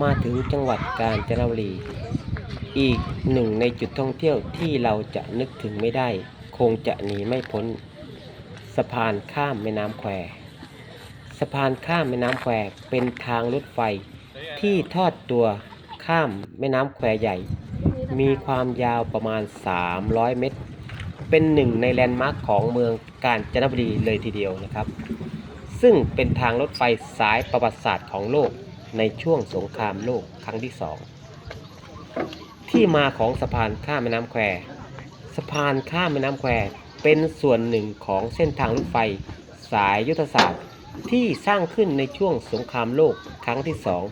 มาถึงจังหวัดกาญจนบุรี อีกหนึ่งในจุดท่องเที่ยวที่เราจะนึกถึงไม่ได้ คงจะหนีไม่พ้น สะพานข้ามแม่น้ำแควสะพานข้ามแม่น้ำแควเป็นทางรถไฟที่ทอดตัวข้ามแม่น้ำแควใหญ่ มีความยาวประมาณ 300 เมตร เป็นหนึ่งในแลนด์มาร์คของเมืองกาญจนบุรีเลยทีเดียวนะครับ ซึ่งเป็นทางรถไฟสายประวัติศาสตร์ของโลก ในช่วงสงครามโลกครั้งที่สองที่มาของสะพานข้ามแม่น้ำแควสะพานข้ามแม่น้ำแควเป็นส่วนหนึ่งของเส้นทางรถไฟ สายยุทธศาสตร์ ที่สร้างขึ้นในช่วงสงครามโลกครั้งที่สอง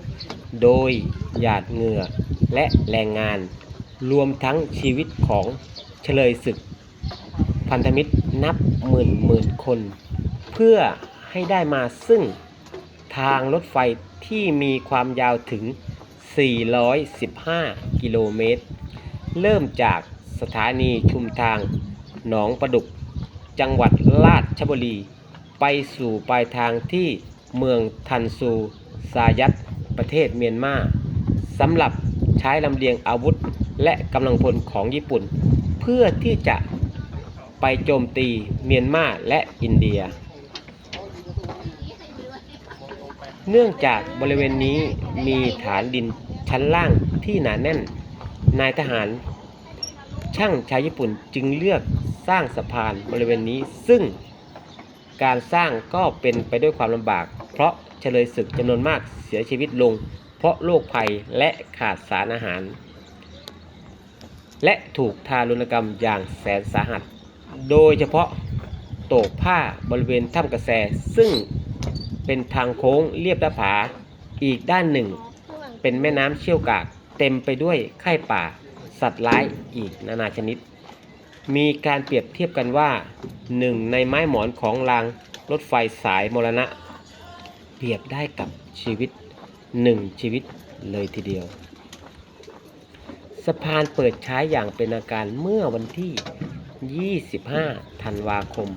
โดยหยาดเหงื่อและแรงงาน รวมทั้งชีวิตของเฉลยศึก พันธมิตรนับหมื่นหมื่นคน เพื่อให้ได้มาซึ่ง ทางรถไฟที่มีความยาวถึง 415 กิโลเมตร เริ่มจากสถานีชุมทางหนองประดุก จังหวัดราชบุรี ไปสู่ปลายทางที่เมืองทันซู ซายัตประเทศเมียนมาสำหรับใช้ลำเลียงอาวุธและกำลังพลของญี่ปุ่น เพื่อที่จะไปโจมตีเมียนมาและอินเดีย เนื่องจากบริเวณนี้มีฐานดินชั้นล่างที่หนาแน่น นายทหาร ช่างชาวญี่ปุ่นจึงเลือกสร้างสะพานบริเวณนี้ ซึ่งการสร้างก็เป็นไปด้วยความลำบาก เพราะเฉลยศึกจำนวนมากเสียชีวิตลง เพราะโรคภัยและขาดสารอาหาร และถูกทารุณกรรมอย่างแสนสาหัส โดยเฉพาะโตกผ้าบริเวณถ้ำกระแสซึ่ง เป็นทางโค้งเรียบหน้าผา อีกด้านหนึ่ง เป็นแม่น้ำเชี่ยวกากเต็มไปด้วยไข่ป่า สัตว์ร้ายอีกนานาชนิด มีการเปรียบเทียบกันว่าหนึ่งในไม้หมอนของรางรถไฟสายมรณะ เปรียบได้กับชีวิตหนึ่งชีวิตเลยทีเดียว สะพานเปิดใช้อย่างเป็นทาการเมื่อวันที่ 25 ธันวาคม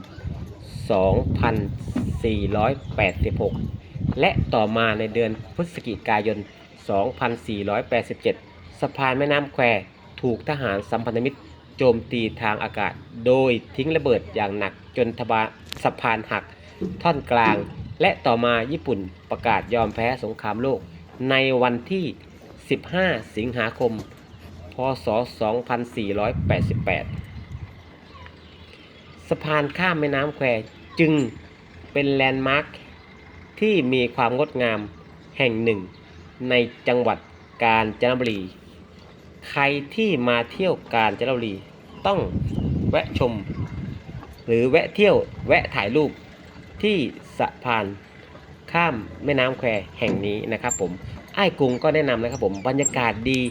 2 0 2486 และต่อมาในเดือนพฤศจิกายน 2487 สะพานแม่น้ำแควถูกทหารสัมพันธมิตรโจมตีทางอากาศ โดยทิ้งระเบิดอย่างหนักจนทบาสะพานหัก ท่อนกลาง และต่อมาญี่ปุ่นประกาศยอมแพ้สงครามโลก ในวันที่ 15 สิงหาคม พศ 2488 สะพานข้ามแม่น้ำแควจึง เป็นแลนด์มาร์คที่มีความงดงามแห่งหนึ่ง ในจังหวัดกาญจนบุรี ใครที่มาเที่ยวกาญจนบุรี ต้องแวะชม หรือแวะเที่ยวแวะถ่ายรูปที่สะพานข้ามแม่น้ำแควแห่งนี้นะครับผมไอ้กรุงก็แนะนำนะครับผมบรรยากาศดี